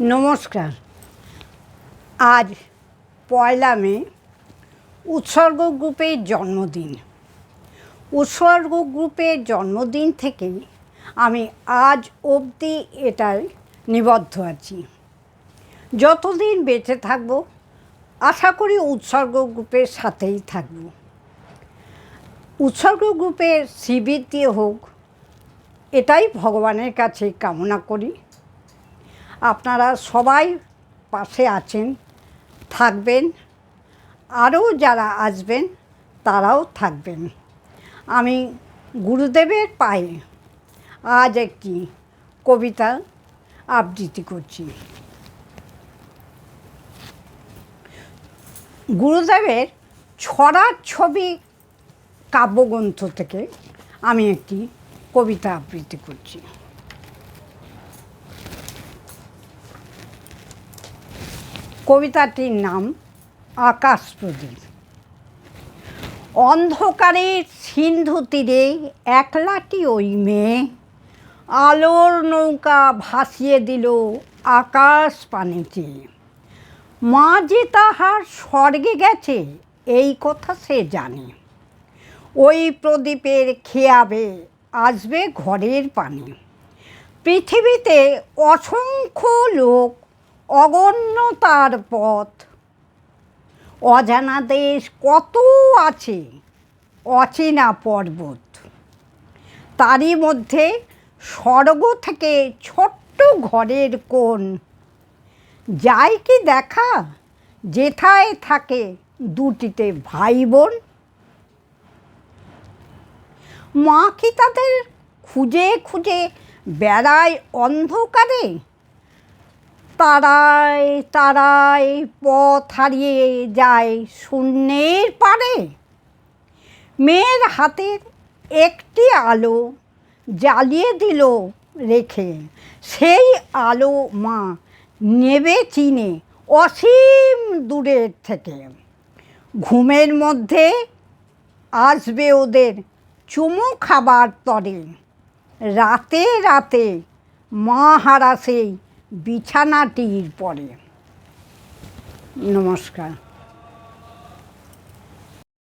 নমস্কার। আজ পয়লা মে, উৎসর্গ গ্রুপের জন্মদিন। উৎসর্গ গ্রুপের জন্মদিন থেকে আমি আজ অবধি এটায় নিবদ্ধ আছি। যতদিন বেঁচে থাকব, আশা করি উৎসর্গ গ্রুপের সাথেই থাকব। উৎসর্গ গ্রুপের শিবির দিয়ে হোক, এটাই ভগবানের কাছে কামনা করি। আপনারা সবাই পাশে আছেন, থাকবেন। আরও যারা আসবেন, তারাও থাকবেন। আমি গুরুদেবের পায়ে আজ একটি কবিতা আবৃত্তি করছি। গুরুদেবের ছড়ার ছবি কাব্যগ্রন্থ থেকে আমি একটি কবিতা আবৃত্তি করছি। কবিতাটির নাম আকাশ প্রদীপ। অন্ধকারের সিন্ধু তীরে একলাটি ওই মেয়ে। আলোর নৌকা ভাসিয়ে দিল আকাশ পানিতে। মা যে তাহার স্বর্গে গেছে, এই কথা সে জানে। ওই প্রদীপের খেয়াবে আসবে ঘরের পানি। পৃথিবীতে অসংখ্য লোক অগণ্য তার পথ। অজানা দেশ কত আছে? অচেনা পর্বত। তারই মধ্যে স্বর্গ থেকে ছোট্ট ঘরের কোণ। যাই কি দেখা? যেথায় থাকে দুটিতে ভাই বোন মা কি তাদের খুঁজে খুঁজে বেড়ায় অন্ধকারে? তারায় তারায় পথ হারিয়ে যায় শূন্যের পারে মেয়ের হাতের একটি আলো জ্বালিয়ে দিল রেখে। সেই আলো মা নেবে চিনে অসীম দূরের থেকে। ঘুমের মধ্যে আসবে ওদের চুমু খাবার তরে। রাতে রাতে মা হারা সেই বিছানাটির পরে। নমস্কার।